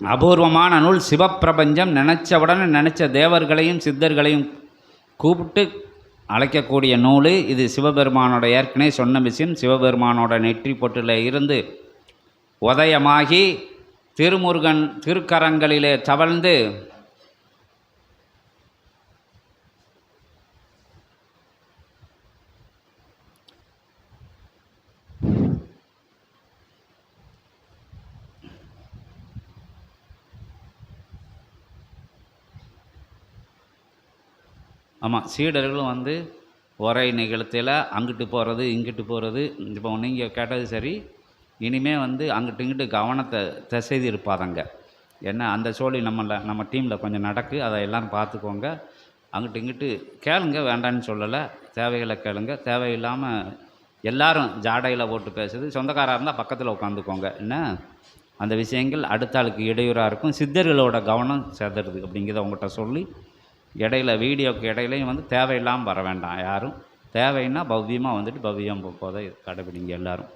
அபூர்வமான நூல் சிவப்பிரபஞ்சம் நினச்சவுடனே நினச்ச தேவர்களையும் சித்தர்களையும் கூப்பிட்டு அழைக்கக்கூடிய நூல் இது சிவபெருமானோட ஏற்கனவே சொன்ன விஷயம் சிவபெருமானோட நெற்றி பொட்டில் இருந்து உதயமாகி திருமுருகன் திருக்கரங்களிலே தவழ்ந்து ஆமாம் சீடர்களும் வந்து உரை நிகழ்த்தில் அங்கிட்டு போகிறது இங்கிட்டு போகிறது இப்போ நீங்கள் கேட்டது சரி. இனிமே வந்து அங்கிட்டு இங்கிட்டு கவனத்தை திசை இருப்பாதங்க என்ன அந்த சோழி நம்மள நம்ம டீமில் கொஞ்சம் நடக்கு அதை எல்லாரும் பார்த்துக்கோங்க. அங்கிட்டு இங்கிட்டு கேளுங்க வேண்டான்னு சொல்லலை. தேவைகளை கேளுங்க. தேவையில்லாமல் எல்லாரும் ஜாடையில் போட்டு பேசுது. சொந்தக்காராக இருந்தால் பக்கத்தில் உட்காந்துக்கோங்க. என்ன அந்த விஷயங்கள் அடுத்த ஆளுக்கு இடையூறாக இருக்கும். சித்தர்களோட கவனம் செதறுது அப்படிங்கிறத உங்கள்கிட்ட சொல்லி இடையில வீடியோக்கு இடையிலையும் வந்து தேவையில்லாமல் வர வேண்டாம் யாரும். தேவைன்னா பவ்யமாக வந்துட்டு பவ்யம் போதை கடைபிடிங்க எல்லாரும்.